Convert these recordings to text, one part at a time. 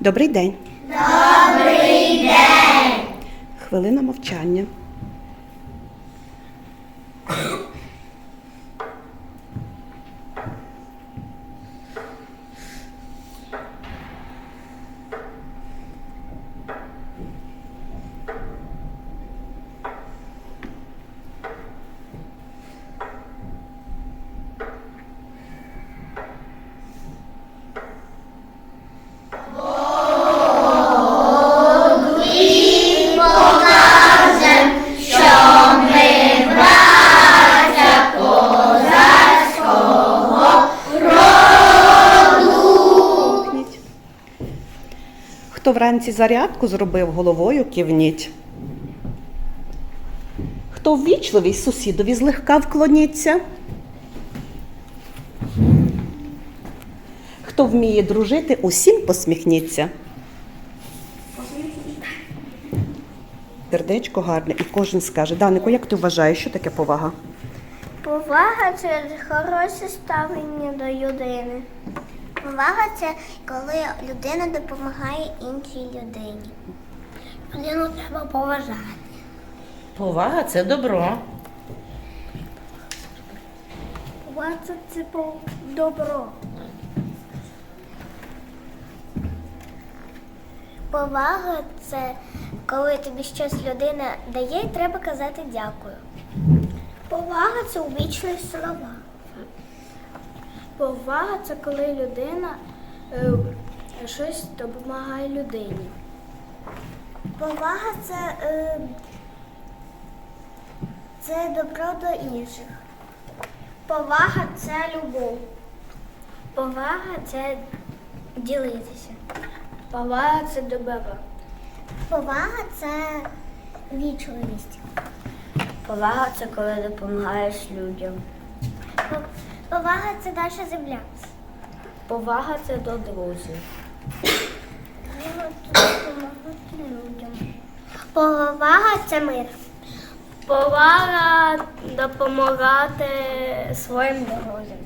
Добрий день. Добрий день. Хвилина мовчання. Кивніть. Хто вранці зарядку зробив, головою кивніть. Хто ввічливий сусідові злегка вклоніться. Хто вміє дружити, усім посміхніться. Сердечко гарне, і кожен скаже. Данику, як ти вважаєш, що таке повага? Повага це хороше ставлення до людини. Повага це коли людина допомагає іншій людині. Людину треба поважати. Повага це добро. Повага це добро. Повага це коли тобі щось людина дає, і треба казати дякую. Повага це увічливі слова. Повага це коли людина е, щось допомагає людині. Повага це, е, це добро до інших. Повага це любов. Повага це ділитися. Повага це добро. Повага це вічливість. Повага це коли допомагаєш людям. Повага це наша земля. Повага це до друзів. Повага це мир. Повага допомагати своїм друзям.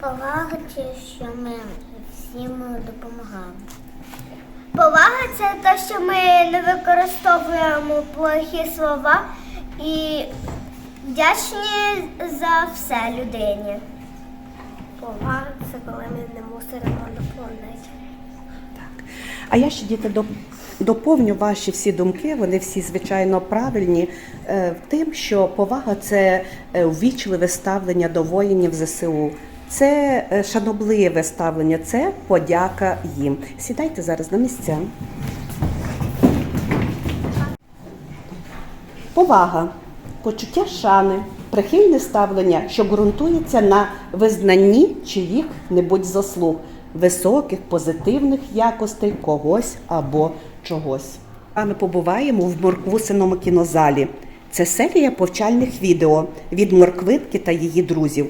Повага це що ми всім допомагаємо. Повага це те, що ми не використовуємо плохі слова і вдячні за все людині. Повага це коли ми не мусимо планеті. Так. А я ще діти доп- доповню ваші всі думки. Вони всі звичайно правильні е, тим, що повага це е, ввічливе ставлення до воїнів ЗСУ. Це е, шанобливе ставлення, це подяка їм. Сідайте зараз на місця. Повага, почуття шани, прихильне ставлення, що ґрунтується на визнанні чиїх-небудь заслуг, високих позитивних якостей когось або чогось. А ми побуваємо в Морквусиному кінозалі. Це серія повчальних відео від Морквитки та її друзів.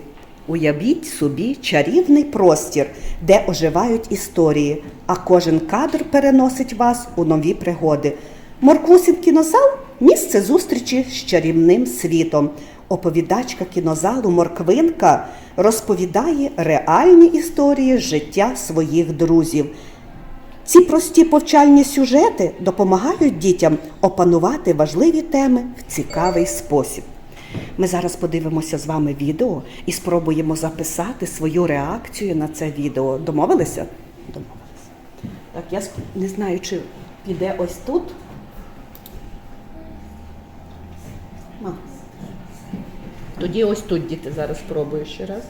Уявіть собі чарівний простір, де оживають історії, а кожен кадр переносить вас у нові пригоди. Морквусин кінозал місце зустрічі з чарівним світом. Оповідачка кінозалу Морквинка розповідає реальні історії життя своїх друзів. Ці прості повчальні сюжети допомагають дітям опанувати важливі теми в цікавий спосіб. Ми зараз подивимося з вами відео і спробуємо записати свою реакцію на це відео. Домовилися? Домовилися. Так, я не знаю, чи піде ось тут. Тоді ось тут діти зараз спробую ще раз.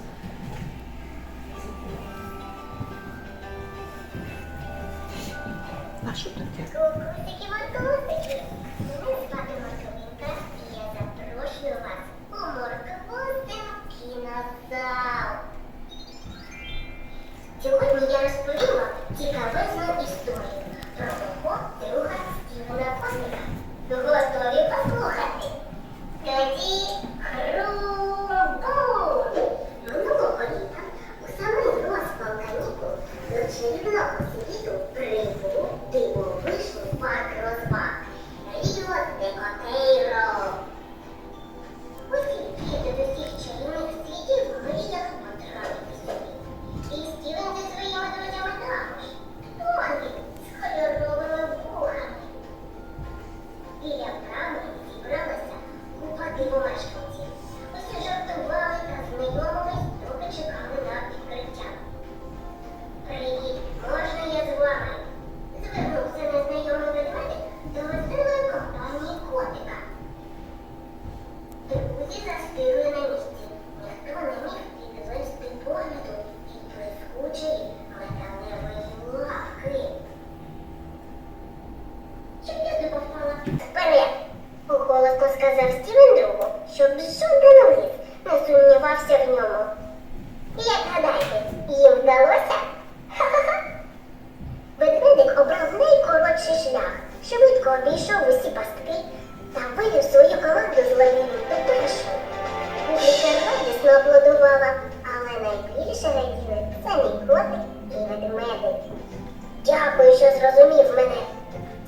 Дякую, що зрозумів мене,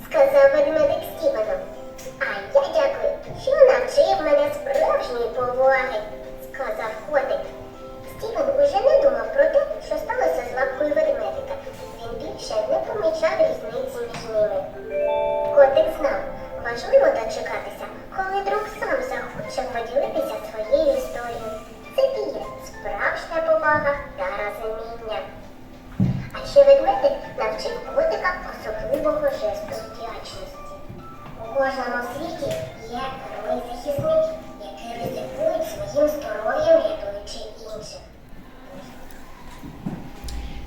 сказав ведмедик Стівену. А я дякую, що навчив мене справжньої поваги, сказав котик. Стівен уже не думав про те, що сталося з лапкою ведмедика. Він більше не помічав різниці між ними. Котик знав, важливо дочекатися, коли друг сам захоче поділитися своєю історією. Це і справжня повага та розуміння. Ще ведмедик навчив котика особливого жесту вдячності. У кожному світі є герої-захисники, які ризикують своїм здоров'ям, рятуючи інших.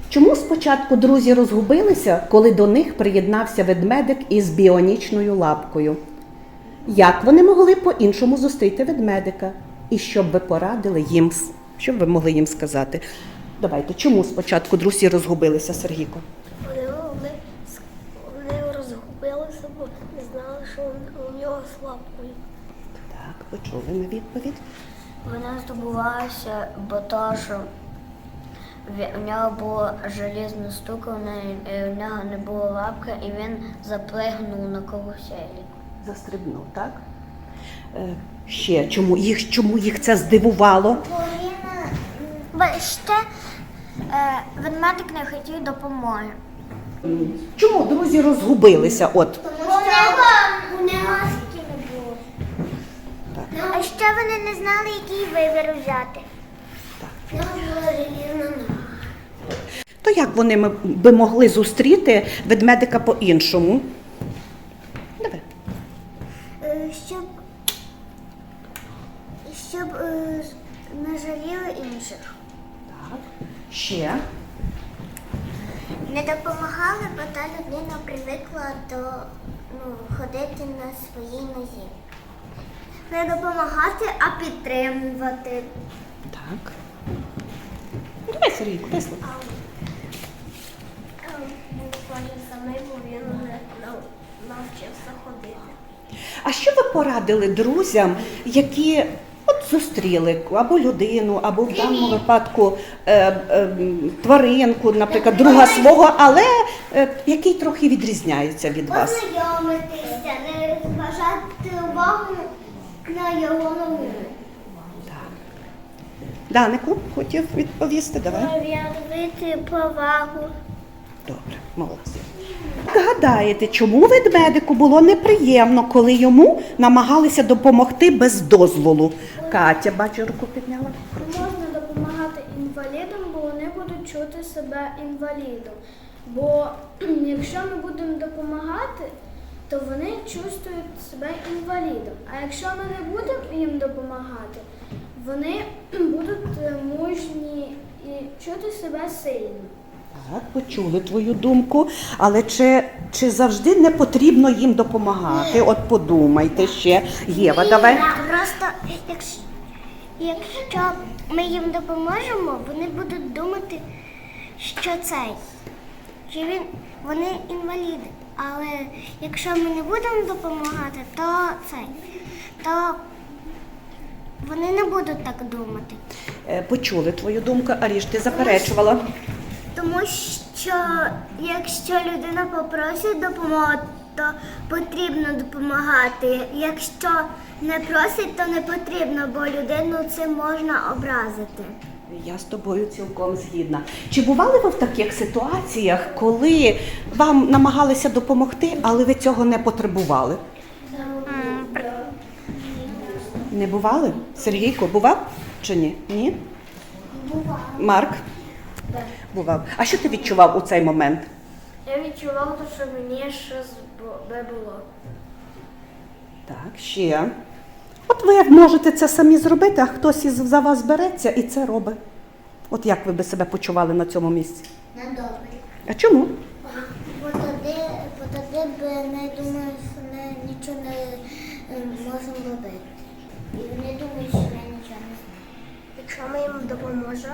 Чому спочатку друзі розгубилися, коли до них приєднався ведмедик із біонічною лапкою? Як вони могли по-іншому зустріти ведмедика? І що б ви порадили їм? Що б ви могли їм сказати? Давайте, чому спочатку друзі розгубилися, Сергійко? Вони, вони, вони розгубилися, бо не знали, що у нього слабкою. Так, почули на відповідь. Вона здобувалася, бо то, що в- у нього було желізне в неї- е, в нього не було лапки, і він заплигнув на каруселі. Застрибнув, так? Е, ще чому їх, чому їх це здивувало? Бо ще ведмедик не хотів допомоги. Чому друзі розгубилися? От У нього, у нього не було. А ще вони не знали, який вибір взяти. Так. то як вони би могли зустріти ведмедика по-іншому? Давай. Е, Щоб, щоб е, не жаліли інших. Ще. Не допомагали, бо та людина привикла до ну, ходити на своїй нозі. Не допомагати, а підтримувати. Так. Ну, Давай. Був кожен самий, бо він не навчився ходити. А що ви порадили друзям, які от зустріли або людину, або в даному випадку е, е, тваринку, наприклад, друга свого, але е, який трохи відрізняється від вас? Познайомитися, не зважати увагу на його новину. Данику хотів відповісти, давай. Проявити повагу. Добре, молодці. Гадаєте, чому ведмедику було неприємно, коли йому намагалися допомогти без дозволу? Катя, бачу, руку підняла. Можна допомагати інвалідам, бо вони будуть чути себе інвалідом. Бо якщо ми будемо допомагати, то вони чувствують себе інвалідом. А якщо ми не будемо їм допомагати, вони будуть мужні і чути себе сильними. Так, почули твою думку, але чи, чи завжди не потрібно їм допомагати? От подумайте ще. Єва, давай. Просто якщо, якщо ми їм допоможемо, вони будуть думати, що цей, що він, вони інваліди. Але якщо ми не будемо допомагати, то цей, то вони не будуть так думати. Е, Почули твою думку, Аріш, ти заперечувала. Тому що якщо людина попросить допомоги, то потрібно допомагати. Якщо не просить, то не потрібно, бо людину цим можна образити. Я з тобою цілком згідна. Чи бували ви в таких ситуаціях, коли вам намагалися допомогти, але ви цього не потребували? Не бували? Сергійко, бував чи ні? Ні? Бував. Марк? Бував. А що ти відчував у цей момент? Я відчувала, що мені щось би було. Так, ще. От ви можете це самі зробити, а хтось із за вас береться і це робить. От як ви би себе почували на цьому місці? На добре. А чому? Бо тоді, бо тоді б не думаю, що ми нічого не е, можемо робити. І вони думають, що я нічого не знаю. Якщо ми їм допоможемо,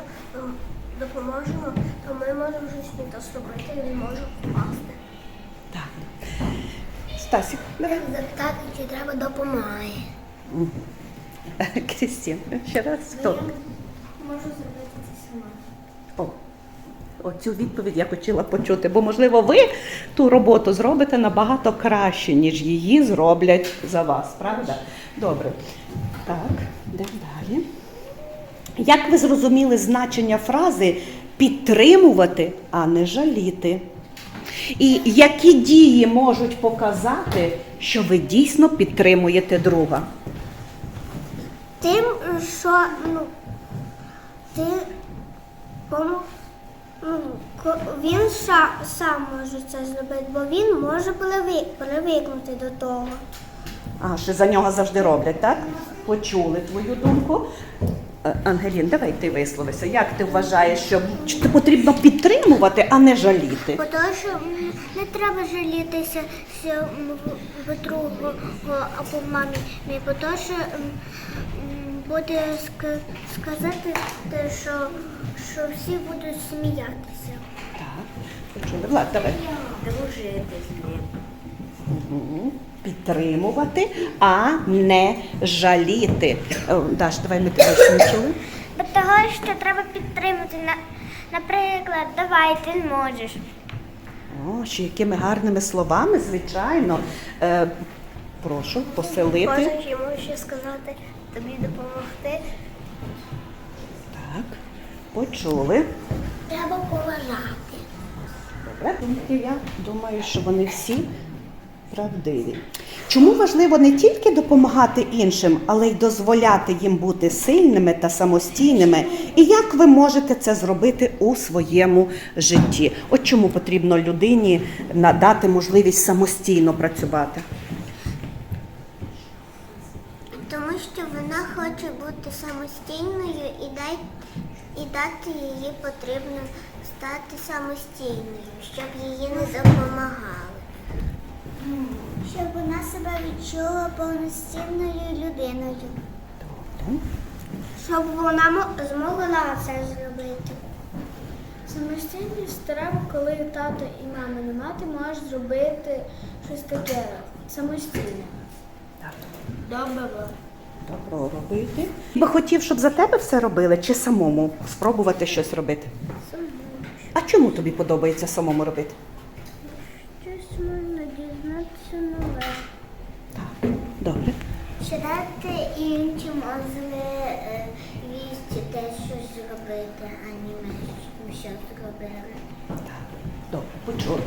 допоможемо, то ми можемо щось не то зробити і не можемо впасти. Так. Стасік, давай. Запитати, чи треба допомагає. Крістін, ще раз. Хто? Можу зробити це сама. О, оцю відповідь я хотіла почути, бо, можливо, ви ту роботу зробите набагато краще, ніж її зроблять за вас, правда? Добре. Так, йдемо далі. Як ви зрозуміли значення фрази підтримувати, а не жаліти? І які дії можуть показати, що ви дійсно підтримуєте друга? Тим, що ну, ти ну, він сам, сам може це зробити, бо він може привик, привикнути до того. А, що за нього завжди роблять, так? Почули твою думку. Е, Ангелін, давай ти висловися. Як ти вважаєш, що чи потрібно підтримувати, а не жаліти? Бо що не треба жалітися другого або мамі, не бо того, що буде сказати, що, що всі будуть сміятися. Так, почули. Влад, давай. Дружити з ним. Мгм. Підтримувати, а не жаліти. О, Даш, давай ми тебе чули. Бо того, що треба підтримати. Наприклад, давай, ти можеш. О, ще якими гарними словами, звичайно. Е, прошу поселити. Можеш йому ще сказати, тобі допомогти. Так, почули. Треба поважати. Добре, я думаю, що вони всі правдиві. Чому важливо не тільки допомагати іншим, але й дозволяти їм бути сильними та самостійними? І як ви можете це зробити у своєму житті? От чому потрібно людині надати можливість самостійно працювати? Тому що вона хоче бути самостійною і, дай, і дати їй потрібно стати самостійною, щоб їй не допомагали. Щоб вона себе відчула повноцінною людиною. Добре. Щоб вона змогла це зробити. Самостійність треба, коли тато і мами нема, ти можеш зробити щось таке самостійне. Добре. Добро робити. Би хотів, щоб за тебе все робили, чи самому спробувати щось робити? А чому тобі подобається самому робити? Щось можна дізнатися нове. Так, добре. Інші можливі вісті теж щось зробити, а не ми що зробили. Добре, почули.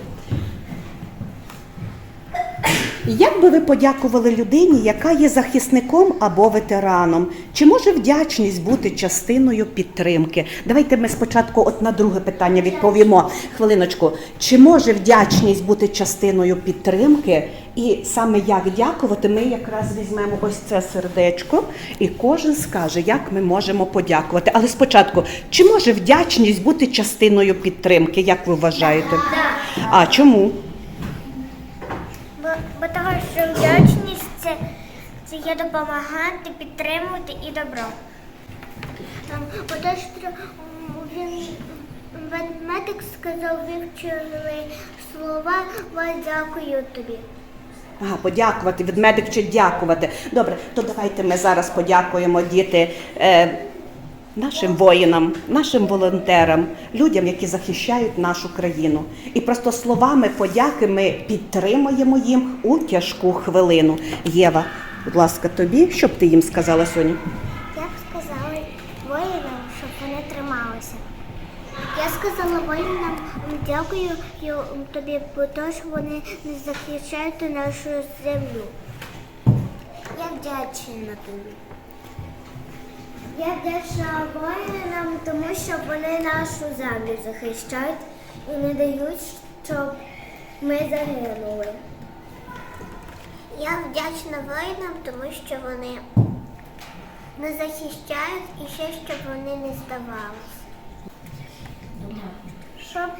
Як би ви подякували людині, яка є захисником або ветераном? Чи може вдячність бути частиною підтримки? Давайте ми спочатку от на друге питання відповімо. Хвилиночку. Чи може вдячність бути частиною підтримки? І саме як дякувати, ми якраз візьмемо ось це сердечко, і кожен скаже, як ми можемо подякувати. Але спочатку, чи може вдячність бути частиною підтримки? Як ви вважаєте? А чому? Це, це є допомагати, підтримувати і добро. М, він ведмедик сказав вивчили слова, «Ой, дякую тобі. Ага, подякувати, ведмедик чи дякувати. Добре, то давайте ми зараз подякуємо діти е, нашим воїнам, нашим волонтерам, людям, які захищають нашу країну. І просто словами подяки ми підтримуємо їм у тяжку хвилину. Єва, будь ласка, тобі, що б ти їм сказала сьогодні? Я б сказала воїнам, щоб вони трималися. Я сказала воїнам дякую тобі, бо то, що вони не захищають нашу землю. Я вдячна тобі. Я вдячна воїнам, тому що вони нашу землю захищають і не дають, щоб ми загинули. Я вдячна воїнам, тому що вони не захищають і ще щоб вони не здавалися. Щоб,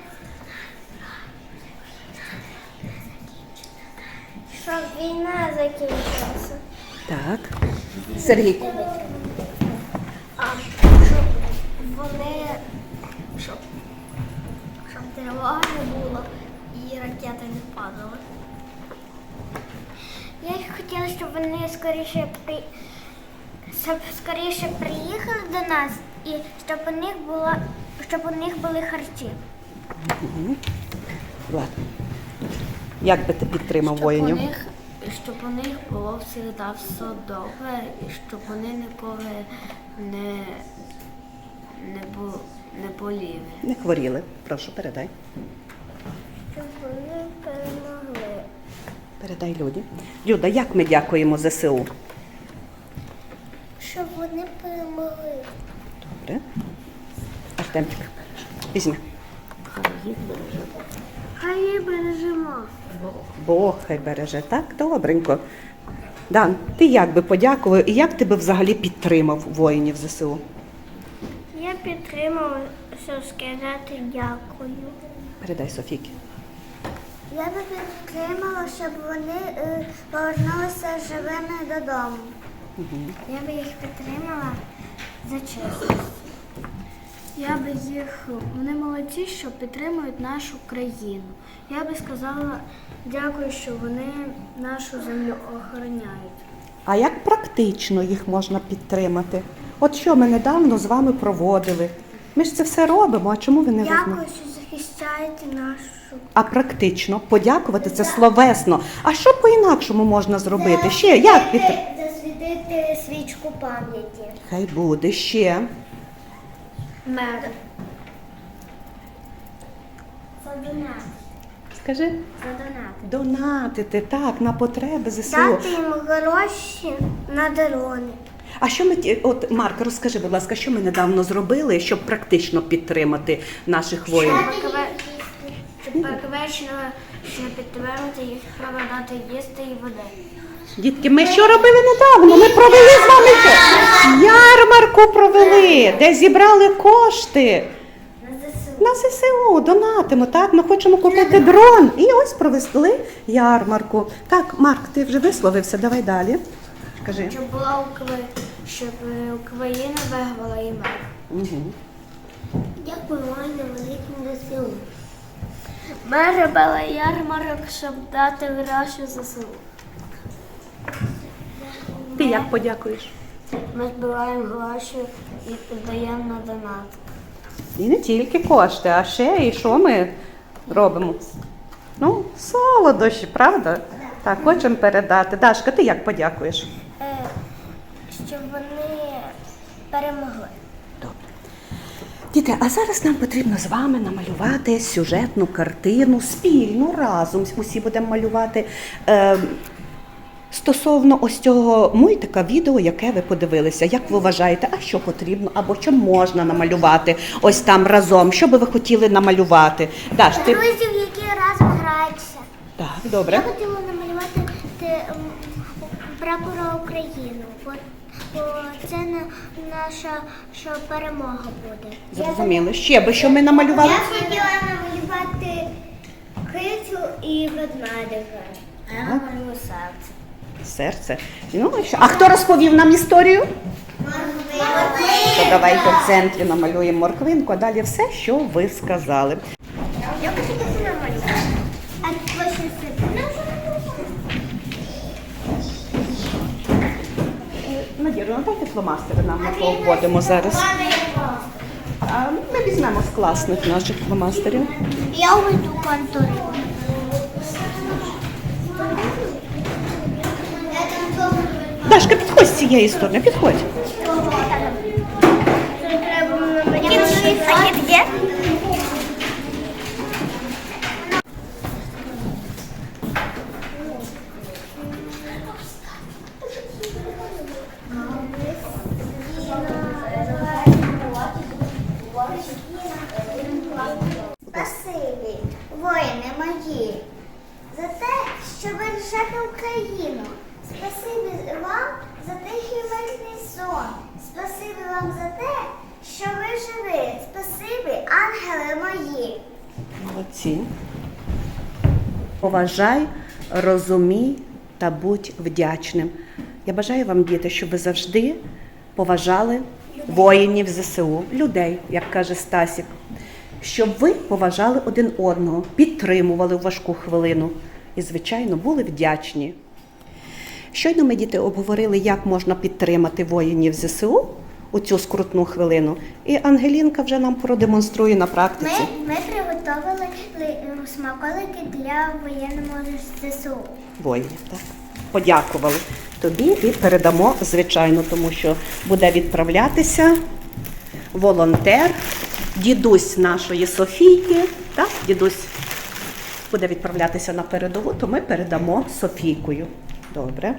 щоб війна закінчилася. Так. Сергій. Вони щоб, щоб тривога не було і ракети не падали. Я хотіла, щоб вони скоріше при... щоб скоріше приїхали до нас і щоб у них було щоб у них були харчі. Влад, як би ти підтримав щоб воїнів? У них, щоб у них було завжди все добре, і щоб вони ніколи не, не, бу, не боліли. Не хворіли. Прошу, передай. Щоб вони перемогли. Передай Люді. Люда, як ми дякуємо ЗСУ? Щоб вони перемогли. Добре. Артемчик, візьми. Хай її бережемо. Бог хай береже. Так, добренько. Дан, ти як би подякував і як ти би взагалі підтримав воїнів ЗСУ? Я підтримала, щоб сказати дякую. Передай Софійки. Я би підтримала, щоб вони е, повернулися живими додому. Я би їх підтримала за чесність. Я би їх, вони молодці, що підтримують нашу країну. Я би сказала дякую, що вони нашу землю охороняють. А як практично їх можна підтримати? От що ми недавно з вами проводили. Ми ж це все робимо, а чому ви не Дякую, що захищаєте нашу. А практично подякувати це словесно. А що по-інакшому можна зробити? Ще як підтримати? Засвітити свічку пам'яті. Хай буде ще. Мер. Задонати. Скажи. Задонати. Донатити так на потреби ЗСУ. Дати їм гроші на дрони. А що ми от Марк, розкажи, будь ласка, що ми недавно зробили, щоб практично підтримати наших воїнів? Переквечно, що підтримати їх треба дати їсти і води. Дітки, ми що робили недавно? Ми провели з вами що? ярмарку провели, де зібрали кошти. На ЗСУ донатимо, так? Ми хочемо купити дрон. І ось провели ярмарку. Так, Марк, ти вже висловився, давай далі. Кажи. Щоб була Укра... щоб Україна виграла і мир. Угу. Дякую воїнам великим ЗСУ. Ми робили ярмарок, щоб дати гроші ЗСУ. Ти як подякуєш? Ми збираємо гроші і піддаємо на донат. І не тільки кошти, а ще і що ми робимо? Ну, солодощі, правда? Так, хочемо передати. Дашка, ти як подякуєш? Е, щоб вони перемогли. Добре. Діти, а зараз нам потрібно з вами намалювати сюжетну картину спільну разом. Усі будемо малювати. Е, Стосовно ось цього мультика, відео, яке ви подивилися, як ви вважаєте, а що потрібно, або що можна намалювати ось там разом? Що би ви хотіли намалювати? Даш, ти Друзів, які разом граються. так, Я добре. хотіла намалювати прапора України. Бо, бо це на, наша що перемога буде. Зрозуміли. Ще би що ми намалювали? Я хотіла намалювати кицю і ведмедика. А я намалюю серце. Серце. Ну, і що? А хто розповів нам історію? То давайте в центрі намалюємо морквинку, а далі все, що ви сказали. Я хочу це намалювати. А ви що це? Надіра, ну дайте фломастери нам ми поводимо зараз. А ми візьмемо з класних наших фломастерів. Я увійду контур. Дашка, підходь з цієї сторони, підходь. А кіт є? Поважай, розумій та будь вдячним. Я бажаю вам, діти, щоб ви завжди поважали воїнів ЗСУ, людей, як каже Стасік. Щоб ви поважали один одного, підтримували в важку хвилину і, звичайно, були вдячні. Щойно ми діти обговорили, як можна підтримати воїнів ЗСУ у цю скрутну хвилину. І Ангелінка вже нам продемонструє на практиці. ми приготували смаколики для воєнного ЗСУ. воїнів. Так? Подякували тобі і передамо, звичайно, тому що буде відправлятися волонтер, дідусь нашої Софійки. Так? Дідусь буде відправлятися на передову, то ми передамо Софійкою. Добре.